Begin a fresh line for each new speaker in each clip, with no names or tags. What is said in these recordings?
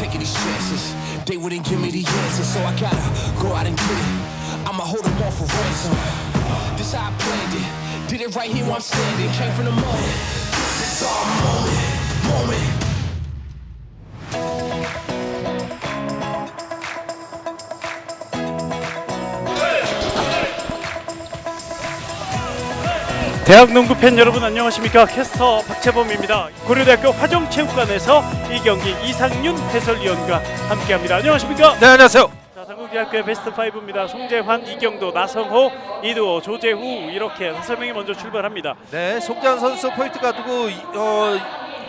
taking these chances. They wouldn't give me the answer, so I gotta go out and get it. I'ma hold them off for ransom. This how I planned it. Did it right here where I'm standing. Came from the mud.
대학 농구 팬 여러분 안녕하십니까? 캐스터 박재범입니다. 고려대학교 화정체육관에서 이 경기 이상윤 해설위원과 함께합니다. 안녕하십니까?
네 안녕하세요.
자 당국대학교의 베스트 5입니다. 송재환 이경도 나성호 이두호 조재후 이렇게 다섯 명이 먼저 출발합니다.
네 송재환 선수 포인트가 두고 이- 어,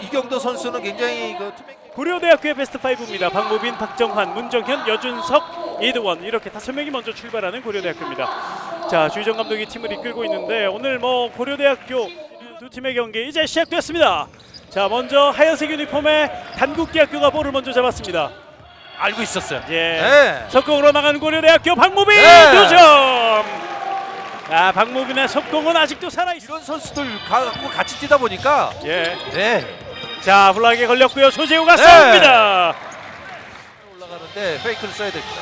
이경도 선수는 굉장히 그 투명.
고려대학교의 베스트 5입니다. 박무빈 박정환 문정현 여준석 이두원 이렇게 다섯 명이 먼저 출발하는 고려대학교입니다 자 주희정 감독이 팀을 이끌고 있는데 오늘 뭐 고려대학교 두 팀의 경기 이제 시작됐습니다 자 먼저 하얀색 유니폼의 단국대학교가 볼을 먼저 잡았습니다
알고 있었어요.
예.
네.
석공으로 나간 고려대학교 박무빈
네.
두 점. 아 박무빈의 석공은 아직도 살아 있어.
이런 선수들 갖고 같이 뛰다 보니까
예.
네
자 블락에 걸렸고요. 조재우가
네.
쏩니다.
올라가는데 페이크를 써야 됩니다.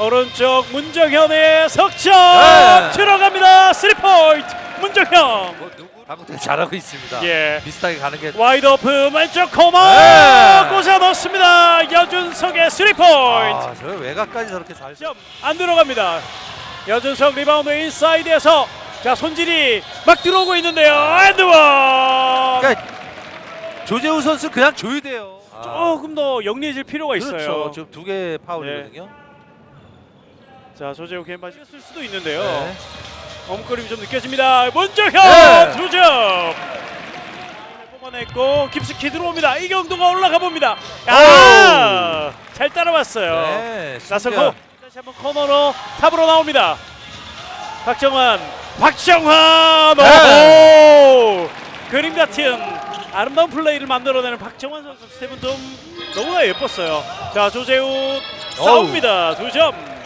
오른쪽 문정현의 석점
네.
들어갑니다. 3포인트 문정현.
뭐 누구 당국대 잘하고 있습니다.
예.
비슷하게 가는 게.
와이드 오픈 왼쪽 코너
네.
꽂아 넣습니다. 여준석의 3포인트.
아, 저 외곽까지 저렇게 잘.
점 안 들어갑니다. 여준석 리바운드 인사이드에서 자 손질이 막 들어오고 있는데요. 엔드원.
그러니까 조재우 선수 그냥 줘야 돼요.
조금 더 영리해질 필요가 있어요.
그렇죠. 지금 두 개 파울이거든요.
자 조재호 개인 바지 쓸 수도 있는데요.
네.
엄거림이 좀 느껴집니다. 문정현
네.
두 점. 뽑아냈고 깊숙이 들어옵니다. 이경도가 올라가 봅니다. 아, 잘 따라왔어요.
네.
나서고
송재환.
다시 한번 코너로 탑으로 나옵니다. 박정환, 박정환,
네.
오! 그림 같은 아름다운 플레이를 만들어내는 박정환 선수 스텝은 좀 너무나 예뻤어요. 자 조재우 싸웁니다. 두 점.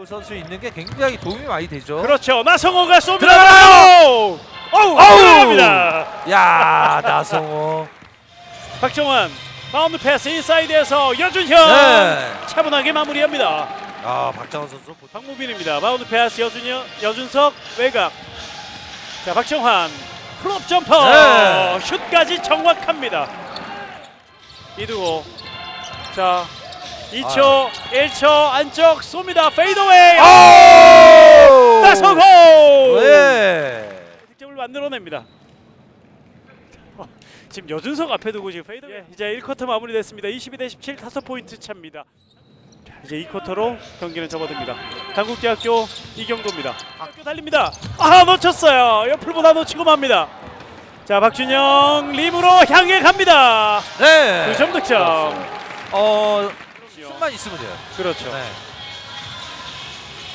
조재우 선수 있는 게 굉장히 도움이 많이 되죠.
그렇죠. 나성호가 쏩니다.
들어가요!
어우! 들어갑니다.
야 나성호.
박정환 바운드 패스 인사이드에서 여준현
네.
차분하게 마무리합니다.
아 박정원 선수
박무빈입니다. 바운드 패스 여준현 여준석 외곽. 자 박정환 플롭 점퍼
네.
슛까지 정확합니다. 이두호 자 2초 1초 안쪽 쏩니다 페이더웨이
오!
나성호
네.
득점을 만들어냅니다. 어, 지금 여준석 앞에 두고 지금 페이드 예, 이제 1쿼터 마무리됐습니다. 22 대 17 다섯 포인트 차입니다. 자, 이제 2쿼터로 경기는 접어듭니다. 당국대학교 이경도입니다. 학교 달립니다. 아 놓쳤어요. 옆을보다 놓치고 맙니다. 자 박준영 림으로 향해 갑니다.
네.
두점 득점.
어 슛만 있으면 돼요.
그렇죠.
네.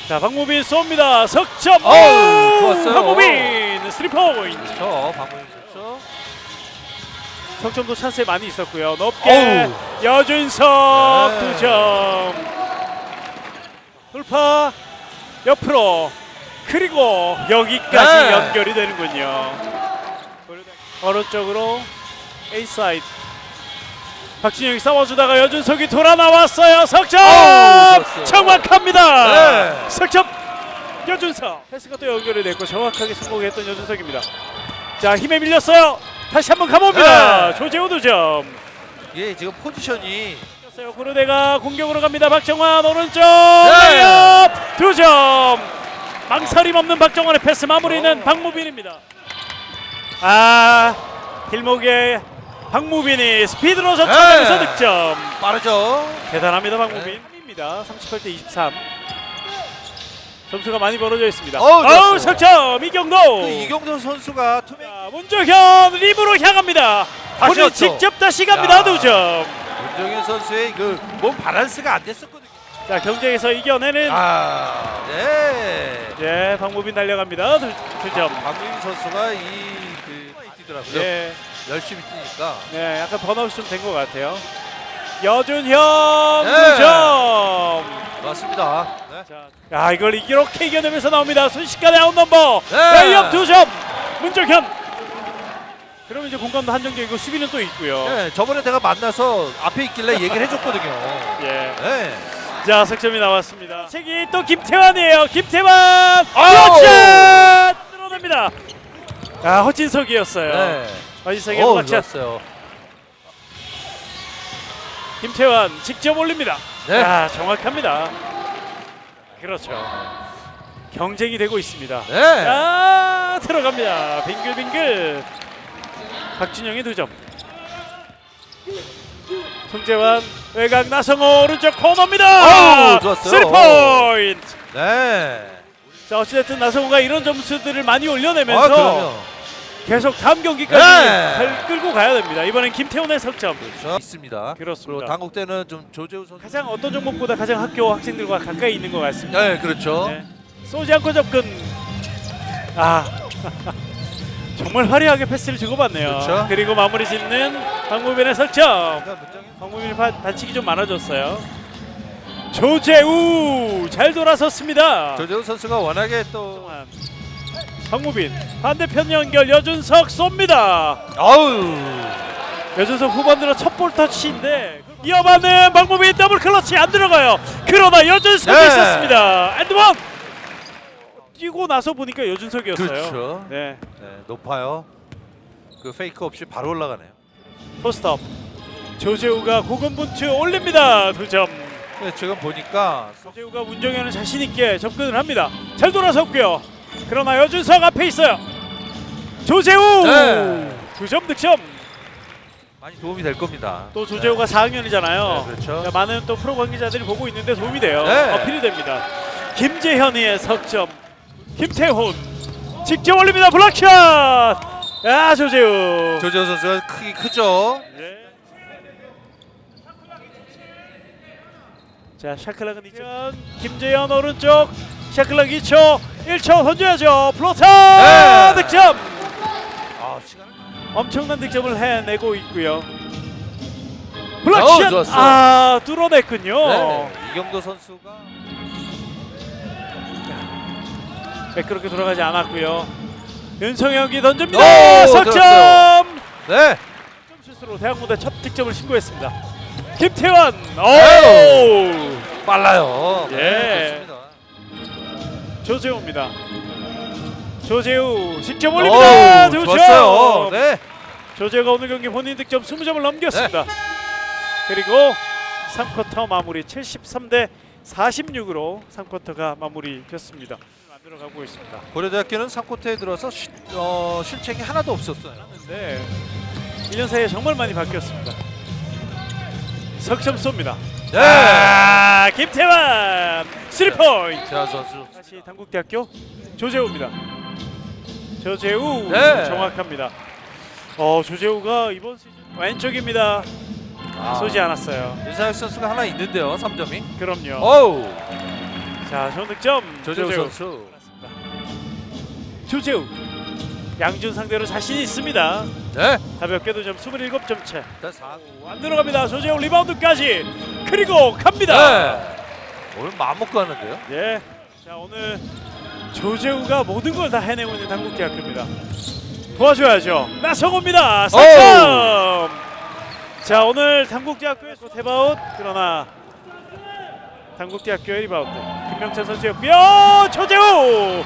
자 박무빈 쏩니다. 석점.
어우,
오,
좋았어요.
박무빈 3포인트.
저 박문희 선수.
석점도 찬스에 많이 있었고요. 높게. 여준석
네.
두 점. 돌파 옆으로 그리고 여기까지
네.
연결이 되는군요. 오른쪽으로 A사이드 박진영이 싸워주다가 여준석이 돌아 나왔어요. 석점
어우, 좋았어요.
정확합니다.
네.
석점 여준석 패스가 또 연결이 됐고 정확하게 성공했던 여준석입니다. 자 힘에 밀렸어요. 다시 한번 가봅니다.
네.
조재호 두 점.
예 지금 포지션이
었어요 고르대가 공격으로 갑니다. 박정환 오른쪽
네.
레이업 두 점. 망설임 없는 박정환의 패스 마무리는
어. 박무빈입니다.
아 길목에 박무빈이 스피드로 접근하면서
네.
득점.
빠르죠.
대단합니다 박무빈. 입니다 38대 23. 점수가 많이 벌어져 있습니다.
어우, 좋았어요.
어우 석점 이경도.
그 이경도 선수가 투명.
자, 문정현 림으로 향합니다.
다시
본인
왔죠.
직접 다시 갑니다.
야.
두 점.
문정현 선수의 그 몸 밸런스가 안 됐었거든요.
자 경쟁에서 이겨내는
아 네.
예 박무빈 달려갑니다. 두, 두 점.
박문희 선수가 이그 뛰더라고요.
예,
열심히 뛰니까.
네 약간 번아웃이 좀 된 것 같아요. 여준현
네.
두 점.
맞습니다. 네.
자, 야 이걸 이렇게 이겨내면서 나옵니다. 순식간에 아웃 넘버
네.
레이업 두 점. 문정현. 그러면 이제 공간도 한정적이고 수비는 또 있고요.
네, 저번에 내가 만나서 앞에 있길래 얘기를 해줬거든요.
예.
네.
자 석점이 나왔습니다. 책이 또 김태환이에요. 김태환
아우!
블락샷 뚫어냅니다. 아 허진석이었어요.
네. 어,
블락샷.
좋았어요.
김태환 직접 올립니다.
네.
아 정확합니다. 그렇죠. 경쟁이 되고 있습니다.
네.
아 들어갑니다. 빙글빙글. 박준영의 두 점. 송재환 외곽 나성호 오른쪽 코너입니다.
아우, 좋았어요.
3포인트.
네.
자 어찌됐든 나성호가 이런 점수들을 많이 올려내면서
아, 그럼요.
계속 다음 경기까지
네.
갈- 끌고 가야 됩니다. 이번엔 김태훈의 석점.
저 있습니다.
그렇습니다.
그리고 당국대는 좀 조재우 선수.
가장 어떤 종목보다 가장 학교 학생들과 가까이 있는 것 같습니다.
네, 그렇죠.
네. 쏘지 않고 접근. 아 정말 화려하게 패스를 주고받네요.
그렇죠.
리고 마무리 짓는 황무빈의 석점. 황무빈 반- 반칙이 좀 많아졌어요. 조재우 잘 돌아섰습니다.
조재우 선수가 워낙에 또
동안. 황무빈 반대편 연결 여준석 쏩니다.
아우
여준석 후반 들어 첫볼 터치인데 이어받는 박무빈 더블 클러치 안 들어가요. 그러나 여준석이
네.
있었습니다. 엔드원 뛰고 나서 보니까 여준석이었어요.
그렇죠.
네,
네, 높아요. 그 페이크 없이 바로 올라가네요.
포스트업 조재우가 고군분투 올립니다. 두 점.
네, 지금 보니까
조재우가 문정현은 자신 있게 접근을 합니다. 잘 돌아섰고요. 그러나 여준석 앞에 있어요. 조재우
네.
두 점 득점.
많이 도움이 될 겁니다.
또 조재우가 4학년이잖아요.
네, 그렇죠.
많은 또 프로 관계자들이 보고 있는데 도움이 돼요.
네.
어필이 됩니다. 김재현이의 석점. 김태훈 직접 올립니다. 블락샷. 야 조재우.
조재우 선수가 크기 크죠.
예. 자 샤클락은 이전 김재현 오른쪽 샤클락 2초 1초 던져야죠 플로타
네.
득점
아 시간.
엄청난 득점을 해내고 있고요 블락샷
좋았어요.
아 뚫어냈군요
네. 이경도 선수가
매끄럽게 돌아가지 않았고요 윤성혁이 던집니다
오,
석점.
네.
슛으로 대학 무대 첫 득점을 신고했습니다 김태환. 오
빨라요.
예.
네, 좋습니다.
조재우입니다. 조재우 10점 올립니다. 두
좋았어요.
점.
네.
조재우가 오늘 경기 본인 득점 20점을 넘겼습니다.
네.
그리고 3쿼터 마무리 73 대 46으로 3쿼터가 마무리됐습니다. 만들어가고 있습니다.
고려대학교는 3쿼터에 들어서 시, 어, 실책이 하나도 없었어요.
네. 1년 사이에 정말 많이 바뀌었습니다. 석점 쏩니다.
네.
아, 김태환 3포인트.
자 선수.
다시 당국대학교 조재우입니다. 조재우
네.
정확합니다. 어 조재우가 이번 시즌 왼쪽입니다.
아,
쏘지 않았어요.
윤상혁 선수가 하나 있는데요. 3점이.
그럼요.
어우.
자 좋은 득점
조재우
조재우.
선수.
조재우 양준 상대로 자신 있습니다.
네.
가볍게도 점 27점 차.
일단 4.
안 들어갑니다. 조재우 리바운드까지 그리고 갑니다.
네. 오늘 마음 먹고 하는데요.
예. 자 오늘 조재우가 모든 걸 다 해내고 있는 당국대학교입니다. 도와줘야죠. 나성호입니다. 3점. 자 오늘 당국대학교에서 대바웃 그러나 당국대학교의 리바운드 김명찬 선수였고요. 조재우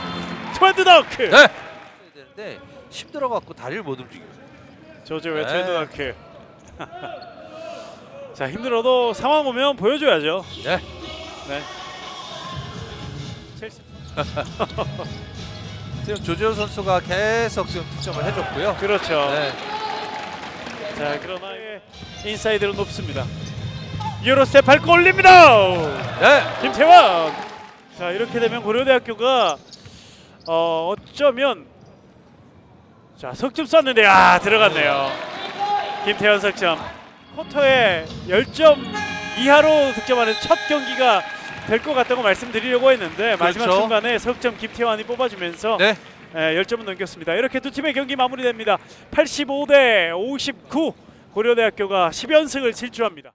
트웬드 더크.
네. 되는데 힘들어 갖고 다리를 못 움직여요.
조재우의
네.
트웬드 더크. 자 힘들어도 상황 오면 보여줘야죠.
네.
네. 첼시.
지금 조재호 선수가 계속 지금 득점을 해줬고요.
그렇죠.
네.
자 그러나 인사이드로 높습니다. 유로스텝 밟고 올립니다.
네.
김태환. 자 이렇게 되면 고려대학교가 어, 어쩌면 자 석점 쐈는데 아 들어갔네요. 김태환 석점. 쿼터에 10점 이하로 득점하는 첫 경기가 될 것 같다고 말씀드리려고 했는데 마지막
그렇죠.
순간에 석점 김태환이 뽑아주면서
네.
예, 10점을 넘겼습니다. 이렇게 두 팀의 경기 마무리됩니다. 85 대 59 고려대학교가 10연승을 질주합니다.